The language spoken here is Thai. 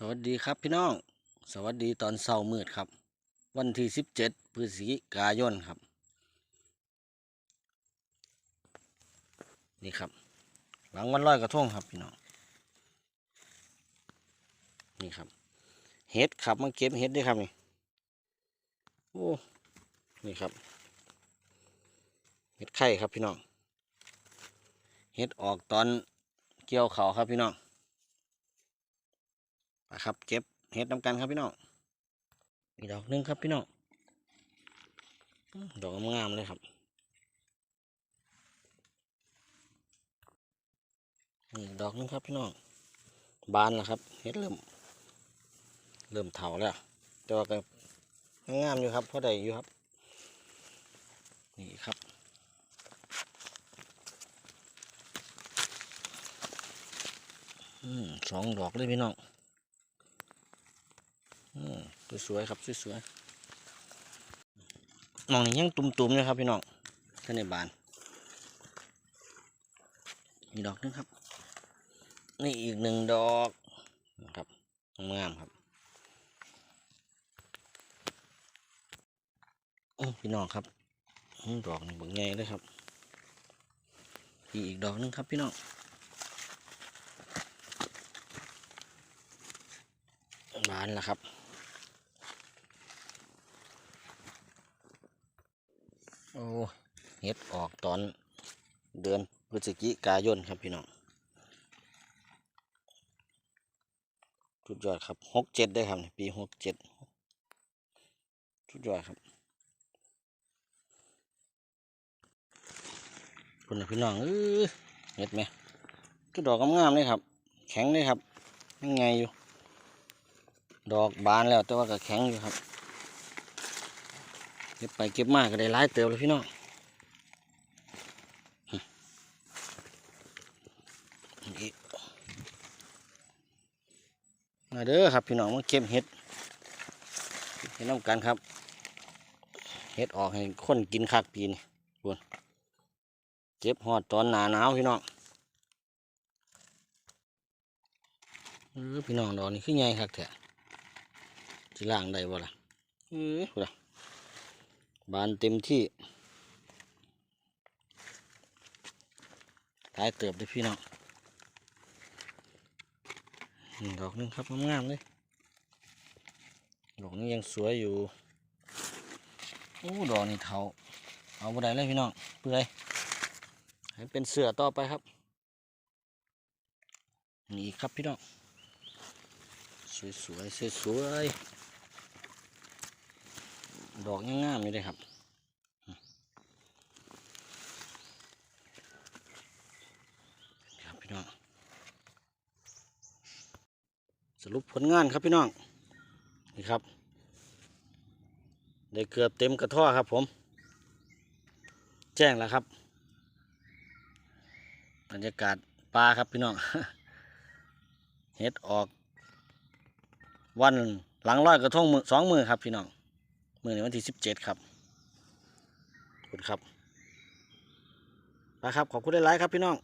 สวัสดีครับพี่น้อง สวัสดีตอนเช้ามืดครับ วันที่สิบเจ็ดพฤศจิกายนครับ นี่ครับ หลังวันลอยกระทงครับพี่น้อง นี่ครับ เห็ดครับมาเก็บเห็ดด้วยครับนี่ โอ้ นี่ครับ เห็ดไข่ครับพี่น้อง เห็ดออกตอนเกี่ยวเขาครับพี่น้อง นะครับ เก็บเห็ดน้ำกันครับพี่น้องอีกดอกหนึงครับพี่น้องดอกงามเลยครับนี่อีกดอกหนึงครับพี่น้องบานแล้วครับเห็ดเริ่มเริ่มเถาแล้วแต่ว่าก็งามอยู่ครับพราะได้อยู่ครับนี่ครับอืมสองดอกเลยพี่น้อง สวยๆครับสวยๆมองนี่ยังตุ่มๆเลยครับพี่น้องท่านในบานอีดอกนึงครับนี่อีกหนึ่งดอกนะครับงามครับอื้อพี่น้องครับห้อดอกนี่เบิ่งใหญ่เลยครับอีกดอกนึงครับพี่น้องบานแล้วครับ โอ้เฮ็ดออกตอนเดือนพฤศจิกายนครับพี่น้องสุดยอดครับหกเจ็ดได้ครับนี่ปีหกเจ็ดสุดยอดครับคุณน่ะพี่น้องเออเห็ดไหมก็ดอกงามๆเลยครับ แข็งเลยครับยังไงอยู่ ดอกบานแล้วแต่ว่าก็แข็งอยู่ครับ เก็บไปเก็บมาก็ได้หลายเติบเลยพี่น้องอีกมาเด้อครับพี่น้องมาเก็บเห็ดเห็ดน้ำกันครับ เห็ดออกให้คนกินคักปีนี่คุนเก็บหอดตอนหนาหนาวพี่น้องเออพี่น้องดอกนี่คือไงคักแท้สิล่างได้บ่ล่ะเออพูดล่ะ บานเต็มที่ท้ายเติบเลยพี่น้องดอกนึงครับงามๆเลยดอกนี้ยังสวยอยู่โอ้ดอกนี่เทาเอาบ่ได้เลยพี่น้องเปื่อยให้เป็นเสือต่อไปครับนี่ครับพี่น้องสวยๆสวยๆ ดอกงงามอยู่เลยครับครับพี่น้อง สรุปผลงานครับพี่น้อง นี่ครับ ได้เกือบเต็มกระท่อครับผม แจ้งแล้วครับ บรรยากาศปลาครับพี่น้องเฮ็ดออก วันหลังร้อยกระทงมือสองมือครับพี่น้อง มื่อในวันที่สิบเจ็ดครับขอบคุณครับไปครับขอบคุณหลายๆครับพี่น้อง